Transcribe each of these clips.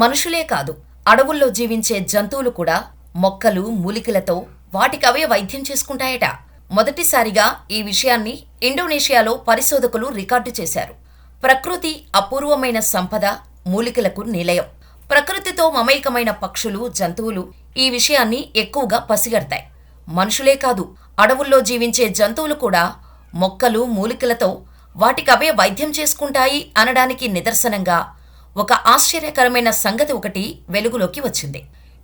మనుషులే కాదు అడవుల్లో జీవించే జంతువులు కూడా మొక్కలు మూలికలతో వాటికవే వైద్యం చేసుకుంటాయట. మొదటిసారిగా ఈ విషయాన్ని ఇండోనేషియాలో పరిశోధకులు రికార్డు చేశారు. ప్రకృతి అపూర్వమైన సంపద మూలికలకు నిలయం. ప్రకృతితో మమైకమైన పక్షులు జంతువులు ఈ విషయాన్ని ఎక్కువగా పసిగడతాయి. మనుషులే కాదు అడవుల్లో జీవించే జంతువులు కూడా మొక్కలు మూలికలతో వాటికవే వైద్యం చేసుకుంటాయి అనడానికి నిదర్శనంగా ఒక ఆశ్చర్యకరమైన సంగతి ఒకటి వెలుగులోకి వచ్చింది.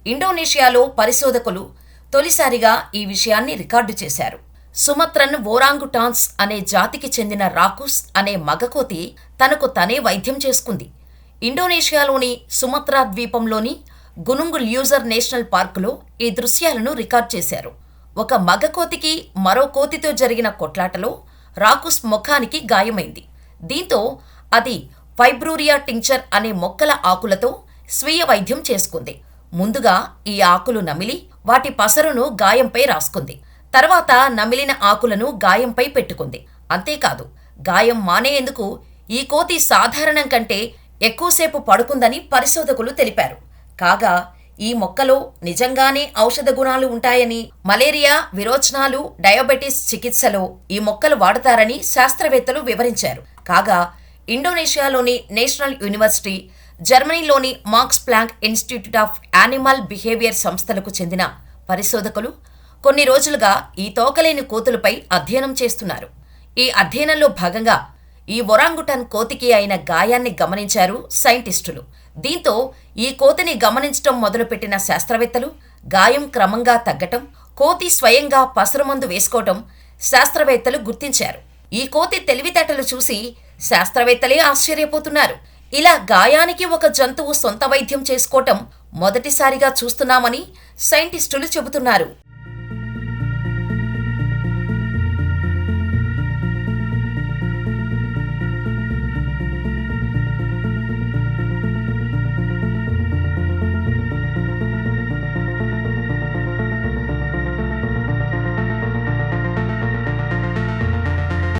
ఇండోనేషియాలో పరిశోధకులు తొలిసారిగా ఈ విషయాన్ని రికార్డు చేశారు. సుమత్రన్ ఓరాంగుటాన్స్ అనే జాతికి చెందిన రాకుస్ అనే మగకోతి తనకు తనే వైద్యం చేసుకుంది. ఇండోనేషియాలోని సుమత్రా ద్వీపంలోని గునుంగు ల్యూజర్ నేషనల్ పార్కులో ఈ దృశ్యాలను రికార్డ్ చేశారు. ఒక మగకోతికి మరో కోతితో జరిగిన కొట్లాటలో రాకుస్ ముఖానికి గాయమైంది. దీంతో అది ఫైబ్రూరియా టింక్చర్ అనే మొక్కల ఆకులతో స్వీయ వైద్యం చేసుకుంది. ముందుగా ఈ ఆకులు నమిలి వాటి పసరును గాయంపై రాసుకుంది. తర్వాత నమిలిన ఆకులను గాయంపై పెట్టుకుంది. అంతేకాదు గాయం మానేందుకు ఈ కోతి సాధారణం కంటే ఎక్కువసేపు పడుకుందని పరిశోధకులు తెలిపారు. కాగా ఈ మొక్కలో నిజంగానే ఔషధ గుణాలు ఉంటాయని మలేరియా విరోచనాలు డయాబెటీస్ చికిత్సలో ఈ మొక్కలు వాడతారని శాస్త్రవేత్తలు వివరించారు. కాగా ఇండోనేషియాలోని national university జర్మనీలోని Max Planck institute of animal behaviour సంస్థలకు చెందిన పరిశోధకులు కొన్ని రోజులుగా ఈ తోకలేని కోతులపై అధ్యయనం చేస్తున్నారు. ఈ అధ్యయనంలో భాగంగా ఈ ఒరాంగుటన్ కోతికి అయిన గాయాన్ని గమనించారు సైంటిస్టులు. దీంతో ఈ కోతిని గమనించటం మొదలుపెట్టిన శాస్త్రవేత్తలు గాయం క్రమంగా తగ్గటం కోతి స్వయంగా పసరుమందు వేసుకోవటం శాస్త్రవేత్తలు గుర్తించారు. ఈ కోతి తెలివితేటలు చూసి శాస్త్రవేత్తలే ఆశ్చర్యపోతున్నారు. ఇలా గాయానికి ఒక జంతువు సొంత వైద్యం చేసుకోవటం మొదటిసారిగా చూస్తున్నామని సైంటిస్టులు చెబుతున్నారు.